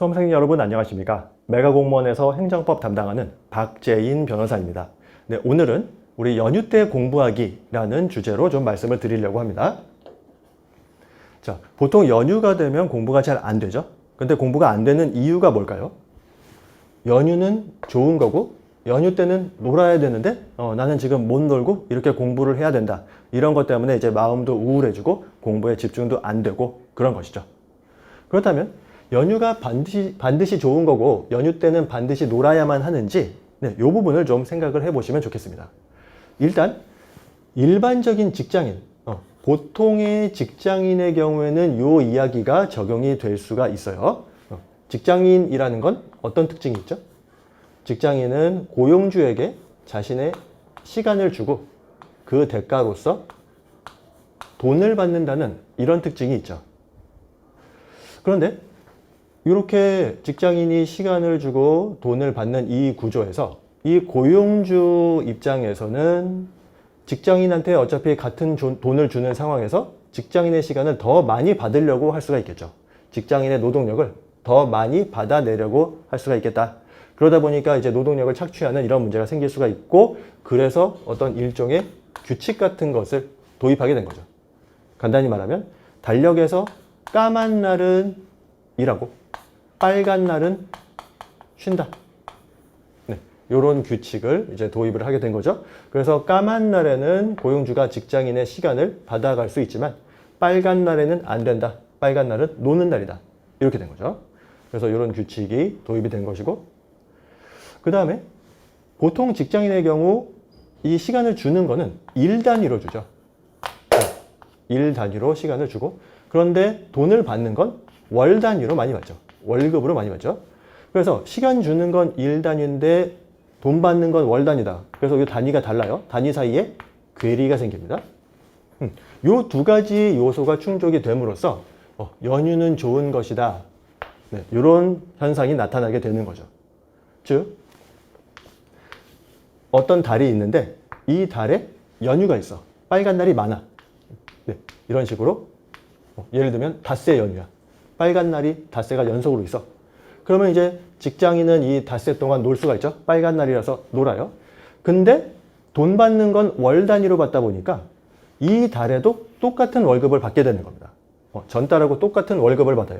수험생 여러분 안녕하십니까? 메가공무원에서 행정법 담당하는 박재인 변호사입니다. 네, 오늘은 우리 연휴 때 공부하기 라는 주제로 좀 말씀을 드리려고 합니다. 자, 보통 연휴가 되면 공부가 잘 안 되죠? 근데 공부가 안 되는 이유가 뭘까요? 연휴는 좋은 거고 연휴 때는 놀아야 되는데 어, 나는 지금 못 놀고 이렇게 공부를 해야 된다. 이런 것 때문에 이제 마음도 우울해지고 공부에 집중도 안 되고 그런 것이죠. 그렇다면 연휴가 반드시 반드시 좋은 거고 연휴 때는 반드시 놀아야만 하는지 네, 이 부분을 좀 생각을 해보시면 좋겠습니다. 일단 일반적인 직장인, 어, 보통의 직장인의 경우에는 이 이야기가 적용이 될 수가 있어요. 어, 직장인이라는 건 어떤 특징이 있죠? 직장인은 고용주에게 자신의 시간을 주고 그 대가로서 돈을 받는다는 이런 특징이 있죠. 그런데 이렇게 직장인이 시간을 주고 돈을 받는 이 구조에서 이 고용주 입장에서는 직장인한테 어차피 같은 조- 돈을 주는 상황에서 직장인의 시간을 더 많이 받으려고 할 수가 있겠죠. 직장인의 노동력을 더 많이 받아내려고 할 수가 있겠다. 그러다 보니까 이제 노동력을 착취하는 이런 문제가 생길 수가 있고 그래서 어떤 일종의 규칙 같은 것을 도입하게 된 거죠. 간단히 말하면 달력에서 까만 날은 일하고 빨간 날은 쉰다. 네, 이런 규칙을 이제 도입을 하게 된 거죠. 그래서 까만 날에는 고용주가 직장인의 시간을 받아갈 수 있지만 빨간 날에는 안 된다. 빨간 날은 노는 날이다. 이렇게 된 거죠. 그래서 이런 규칙이 도입이 된 것이고 그 다음에 보통 직장인의 경우 이 시간을 주는 거는 일 단위로 주죠. 네, 일 단위로 시간을 주고 그런데 돈을 받는 건 월 단위로 많이 받죠. 월급으로 많이 받죠. 그래서 시간 주는 건 일 단위인데 돈 받는 건 월 단위다. 그래서 이 단위가 달라요. 단위 사이에 괴리가 생깁니다. 이두 가지 요소가 충족이 됨으로써 어, 연휴는 좋은 것이다. 네, 이런 현상이 나타나게 되는 거죠. 즉 어떤 달이 있는데 이 달에 연휴가 있어. 빨간 날이 많아. 네, 이런 식으로 어, 예를 들면 닷새 연휴야. 빨간 날이 닷새가 연속으로 있어. 그러면 이제 직장인은 이 닷새 동안 놀 수가 있죠. 빨간 날이라서 놀아요. 근데 돈 받는 건 월 단위로 받다 보니까 이 달에도 똑같은 월급을 받게 되는 겁니다. 어, 전달하고 똑같은 월급을 받아요.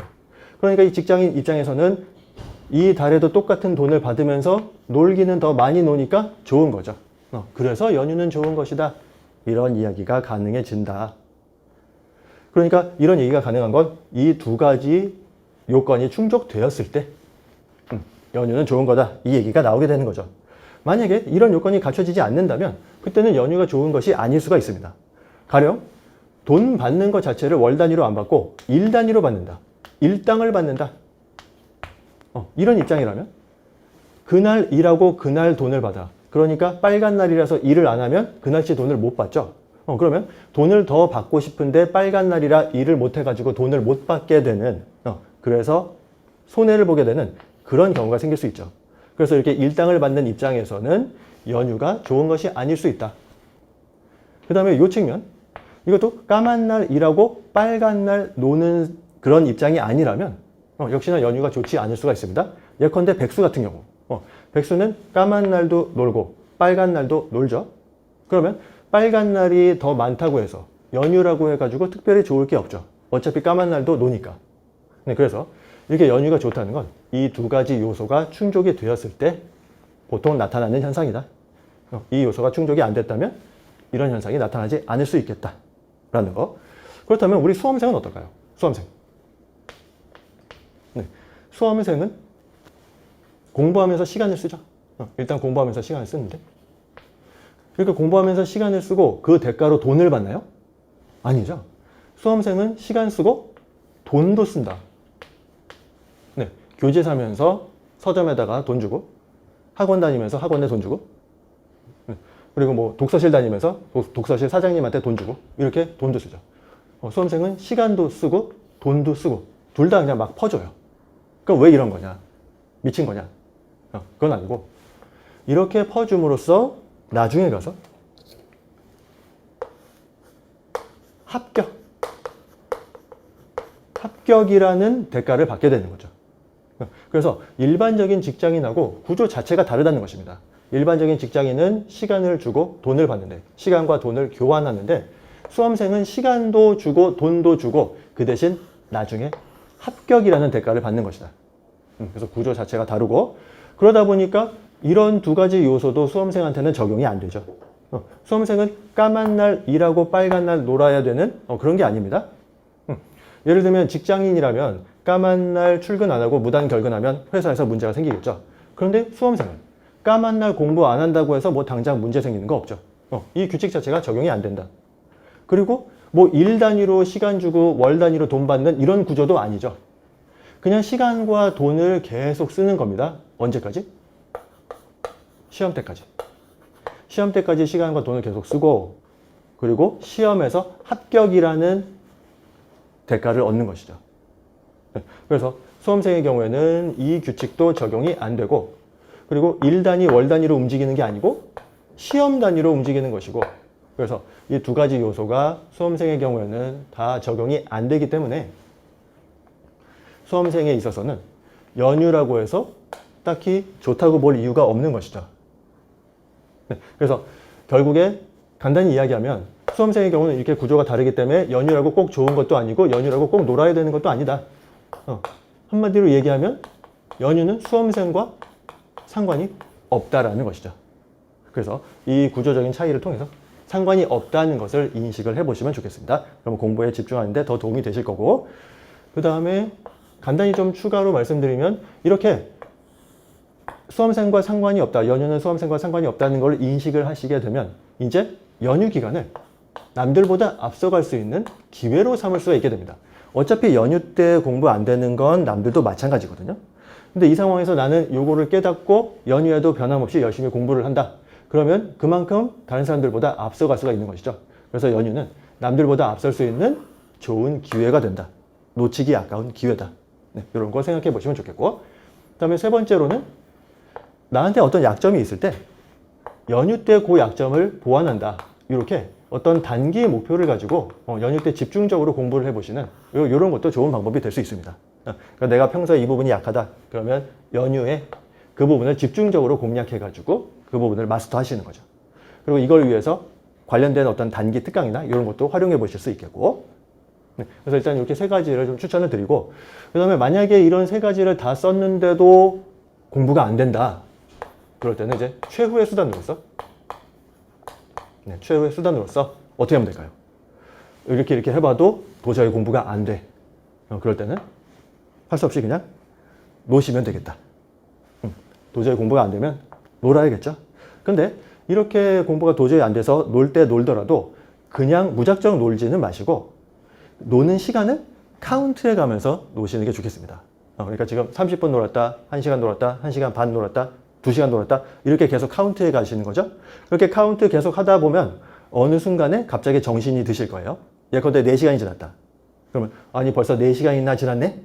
그러니까 이 직장인 입장에서는 이 달에도 똑같은 돈을 받으면서 놀기는 더 많이 노니까 좋은 거죠. 어, 그래서 연휴는 좋은 것이다. 이런 이야기가 가능해진다. 그러니까 이런 얘기가 가능한 건 이 두 가지 요건이 충족되었을 때 음, 연휴는 좋은 거다. 이 얘기가 나오게 되는 거죠. 만약에 이런 요건이 갖춰지지 않는다면 그때는 연휴가 좋은 것이 아닐 수가 있습니다. 가령 돈 받는 것 자체를 월 단위로 안 받고 일 단위로 받는다. 일당을 받는다. 어, 이런 입장이라면 그날 일하고 그날 돈을 받아. 그러니까 빨간 날이라서 일을 안 하면 그날치 돈을 못 받죠. 어, 그러면 돈을 더 받고 싶은데 빨간 날이라 일을 못 해가지고 돈을 못 받게 되는, 어, 그래서 손해를 보게 되는 그런 경우가 생길 수 있죠. 그래서 이렇게 일당을 받는 입장에서는 연휴가 좋은 것이 아닐 수 있다. 그 다음에 요 측면, 이것도 까만 날 일하고 빨간 날 노는 그런 입장이 아니라면 어, 역시나 연휴가 좋지 않을 수가 있습니다. 예컨대 백수 같은 경우, 어, 백수는 까만 날도 놀고 빨간 날도 놀죠. 그러면 빨간 날이 더 많다고 해서 연휴라고 해가지고 특별히 좋을 게 없죠. 어차피 까만 날도 노니까. 네, 그래서 이렇게 연휴가 좋다는 건 이 두 가지 요소가 충족이 되었을 때 보통 나타나는 현상이다. 어, 이 요소가 충족이 안 됐다면 이런 현상이 나타나지 않을 수 있겠다라는 거. 그렇다면 우리 수험생은 어떨까요? 수험생. 네, 수험생은 공부하면서 시간을 쓰죠. 어, 일단 공부하면서 시간을 쓰는데 그러니까 공부하면서 시간을 쓰고 그 대가로 돈을 받나요? 아니죠. 수험생은 시간 쓰고 돈도 쓴다. 네, 교재 사면서 서점에다가 돈 주고 학원 다니면서 학원에 돈 주고 네, 그리고 뭐 독서실 다니면서 독- 독서실 사장님한테 돈 주고 이렇게 돈도 쓰죠. 어, 수험생은 시간도 쓰고 돈도 쓰고 둘 다 그냥 막 퍼줘요. 그럼 왜 이런 거냐? 미친 거냐? 어, 그건 아니고 이렇게 퍼줌으로써 나중에 가서 합격 합격이라는 대가를 받게 되는 거죠. 그래서 일반적인 직장인하고 구조 자체가 다르다는 것입니다. 일반적인 직장인은 시간을 주고 돈을 받는데 시간과 돈을 교환하는데 수험생은 시간도 주고 돈도 주고 그 대신 나중에 합격이라는 대가를 받는 것이다. 음, 그래서 구조 자체가 다르고 그러다 보니까 이런 두 가지 요소도 수험생한테는 적용이 안 되죠. 어, 수험생은 까만 날 일하고 빨간 날 놀아야 되는 어, 그런 게 아닙니다. 음, 예를 들면 직장인이라면 까만 날 출근 안 하고 무단 결근하면 회사에서 문제가 생기겠죠. 그런데 수험생은 까만 날 공부 안 한다고 해서 뭐 당장 문제 생기는 거 없죠. 어, 이 규칙 자체가 적용이 안 된다. 그리고 뭐 일 단위로 시간 주고 월 단위로 돈 받는 이런 구조도 아니죠. 그냥 시간과 돈을 계속 쓰는 겁니다. 언제까지? 시험 때까지. 시험 때까지 시간과 돈을 계속 쓰고 그리고 시험에서 합격이라는 대가를 얻는 것이죠. 네, 그래서 수험생의 경우에는 이 규칙도 적용이 안 되고 그리고 일 단위, 월 단위로 움직이는 게 아니고 시험 단위로 움직이는 것이고 그래서 이 두 가지 요소가 수험생의 경우에는 다 적용이 안 되기 때문에 수험생에 있어서는 연휴라고 해서 딱히 좋다고 볼 이유가 없는 것이죠. 네, 그래서 결국에 간단히 이야기하면 수험생의 경우는 이렇게 구조가 다르기 때문에 연휴라고 꼭 좋은 것도 아니고 연휴라고 꼭 놀아야 되는 것도 아니다. 어, 한마디로 얘기하면 연휴는 수험생과 상관이 없다라는 것이죠. 그래서 이 구조적인 차이를 통해서 상관이 없다는 것을 인식을 해보시면 좋겠습니다. 그럼 공부에 집중하는데 더 도움이 되실 거고 그 다음에 간단히 좀 추가로 말씀드리면 이렇게 수험생과 상관이 없다. 연휴는 수험생과 상관이 없다는 걸 인식을 하시게 되면 이제 연휴 기간을 남들보다 앞서갈 수 있는 기회로 삼을 수가 있게 됩니다. 어차피 연휴 때 공부 안 되는 건 남들도 마찬가지거든요. 근데 이 상황에서 나는 요거를 깨닫고 연휴에도 변함없이 열심히 공부를 한다. 그러면 그만큼 다른 사람들보다 앞서갈 수가 있는 것이죠. 그래서 연휴는 남들보다 앞설 수 있는 좋은 기회가 된다. 놓치기 아까운 기회다. 네, 이런 거 생각해 보시면 좋겠고. 그 다음에 세 번째로는 나한테 어떤 약점이 있을 때 연휴 때 그 약점을 보완한다. 이렇게 어떤 단기 목표를 가지고 어, 연휴 때 집중적으로 공부를 해보시는 이런 것도 좋은 방법이 될 수 있습니다. 어, 그러니까 내가 평소에 이 부분이 약하다. 그러면 연휴에 그 부분을 집중적으로 공략해가지고 그 부분을 마스터 하시는 거죠. 그리고 이걸 위해서 관련된 어떤 단기 특강이나 이런 것도 활용해 보실 수 있겠고. 네, 그래서 일단 이렇게 세 가지를 좀 추천을 드리고, 그 다음에 만약에 이런 세 가지를 다 썼는데도 공부가 안 된다. 그럴 때는 이제 최후의 수단으로서, 네, 최후의 수단으로서 어떻게 하면 될까요? 이렇게 이렇게 해봐도 도저히 공부가 안 돼. 어, 그럴 때는 할 수 없이 그냥 놓으시면 되겠다. 음, 도저히 공부가 안 되면 놀아야겠죠. 근데 이렇게 공부가 도저히 안 돼서 놀 때 놀더라도 그냥 무작정 놀지는 마시고 노는 시간을 카운트해 가면서 노시는 게 좋겠습니다. 어, 그러니까 지금 30분 놀았다, 1시간 놀았다, 1시간 반 놀았다, 2시간 놀았다 이렇게 계속 카운트해 가시는 거죠. 그렇게 카운트 계속 하다 보면 어느 순간에 갑자기 정신이 드실 거예요. 예컨대 4시간이 지났다. 그러면 아니 벌써 4시간이나 지났네?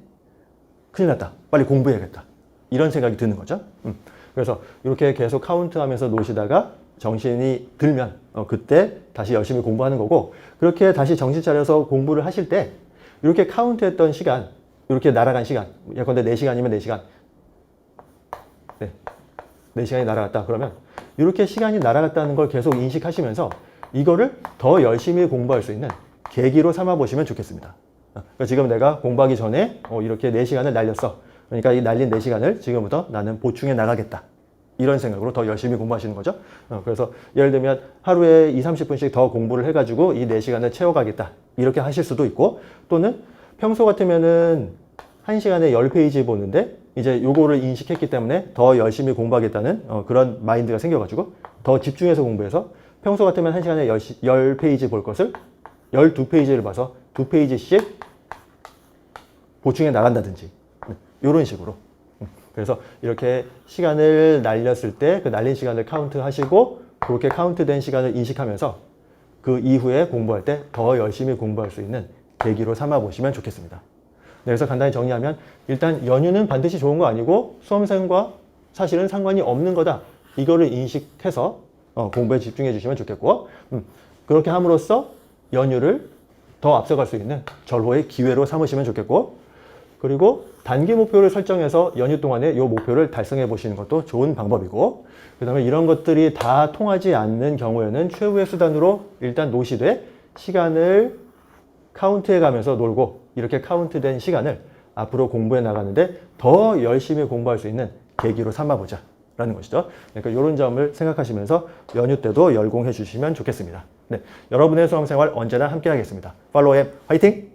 큰일 났다. 빨리 공부해야겠다. 이런 생각이 드는 거죠. 음. 그래서 이렇게 계속 카운트하면서 노시다가 정신이 들면 어, 그때 다시 열심히 공부하는 거고 그렇게 다시 정신 차려서 공부를 하실 때 이렇게 카운트했던 시간 이렇게 날아간 시간 예컨대 4시간이면 4시간 네, 4시간이 날아갔다 그러면 이렇게 시간이 날아갔다는 걸 계속 인식하시면서 이거를 더 열심히 공부할 수 있는 계기로 삼아 보시면 좋겠습니다. 어, 그러니까 지금 내가 공부하기 전에 어, 이렇게 4시간을 날렸어. 그러니까 이 날린 4시간을 지금부터 나는 보충해 나가겠다. 이런 생각으로 더 열심히 공부하시는 거죠. 어, 그래서 예를 들면 하루에 2, 30분씩 더 공부를 해가지고 이 4시간을 채워가겠다. 이렇게 하실 수도 있고 또는 평소 같으면은 1시간에 10페이지 보는데 이제 요거를 인식했기 때문에 더 열심히 공부하겠다는 어, 그런 마인드가 생겨가지고 더 집중해서 공부해서 평소 같으면 1시간에 10, 10페이지 볼 것을 12페이지를 봐서 2페이지씩 보충해 나간다든지 이런 식으로. 그래서 이렇게 시간을 날렸을 때 그 날린 시간을 카운트 하시고 그렇게 카운트된 시간을 인식하면서 그 이후에 공부할 때 더 열심히 공부할 수 있는 계기로 삼아 보시면 좋겠습니다. 네, 그래서 간단히 정리하면 일단 연휴는 반드시 좋은 거 아니고 수험생과 사실은 상관이 없는 거다. 이거를 인식해서 어, 공부에 집중해 주시면 좋겠고 음, 그렇게 함으로써 연휴를 더 앞서갈 수 있는 절호의 기회로 삼으시면 좋겠고 그리고 단기 목표를 설정해서 연휴 동안에 이 목표를 달성해 보시는 것도 좋은 방법이고 그 다음에 이런 것들이 다 통하지 않는 경우에는 최후의 수단으로 일단 노시되 시간을 카운트해 가면서 놀고 이렇게 카운트된 시간을 앞으로 공부해 나가는데 더 열심히 공부할 수 있는 계기로 삼아보자 라는 것이죠. 그러니까 이런 점을 생각하시면서 연휴 때도 열공해 주시면 좋겠습니다. 네, 여러분의 수험생활 언제나 함께 하겠습니다. 팔로우 앱 화이팅!